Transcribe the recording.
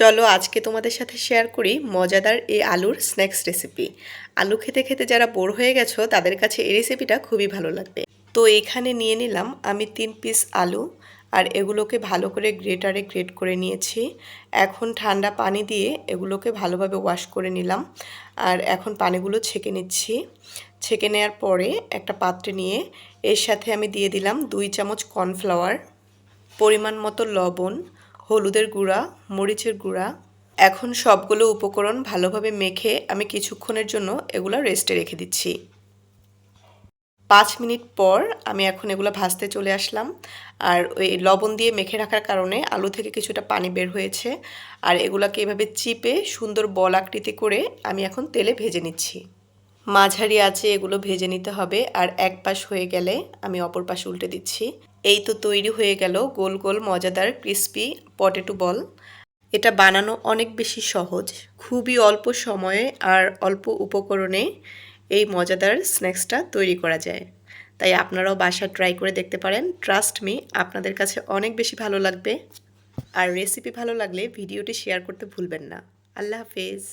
চলো আজকে তোমাদের সাথে শেয়ার করি মজাদার এই আলুর স্ন্যাক্স রেসিপি আলু খেতে খেতে যারা বোর হয়ে গেছো, তাদের কাছে এই রেসিপিটা খুবই ভালো লাগবে। তো এখানে নিয়ে নিলাম আমি তিন পিস আলু, আর এগুলোকে ভালো করে গ্রেটারে গ্রেট করে নিয়েছি। এখন ঠান্ডা পানি দিয়ে এগুলোকে ভালোভাবে ওয়াশ করে নিলাম, আর এখন পানিগুলো ছেঁকে নিচ্ছি। ছেঁকে নেওয়ার পরে একটা পাত্রে নিয়ে এর সাথে আমি দিয়ে দিলাম দুই চামচ কর্নফ্লাওয়ার পরিমাণ মতো লবণ হলুদের গুঁড়া, মরিচের গুঁড়া। এখন সবগুলো উপকরণ ভালোভাবে মেখে আমি কিছুক্ষণের জন্য এগুলো রেস্টে রেখে দিচ্ছি। পাঁচ মিনিট পর আমি এখন এগুলো ভাজতে চলে আসলাম। আর ওই লবণ দিয়ে মেখে রাখার কারণে আলু থেকে কিছুটা পানি বের হয়েছে। আর এগুলোকে এভাবে চিপে সুন্দর বল আকৃতি করে আমি এখন তেলে ভেজে নিচ্ছি। মাঝারি আছে, এগুলো ভেজে নিতে হবে। আর এক পাশ হয়ে গেলে আমি অপর পাশ উল্টে দিচ্ছি। এই তো তৈরি হয়ে গেল গোল গোল মজাদার ক্রিস্পি পটেটো বল। এটা বানানো অনেক বেশি সহজ। খুবই অল্প সময়ে আর অল্প উপকরণে এই মজাদার স্ন্যাক্সটা তৈরি করা যায়। তাই আপনারাও বাসা ট্রাই করে দেখতে পারেন। ট্রাস্ট মি, আপনাদের কাছে অনেক বেশি ভালো লাগবে। আর রেসিপি ভালো লাগলে ভিডিওটি শেয়ার করতে ভুলবেন না। আল্লাহ হাফেজ।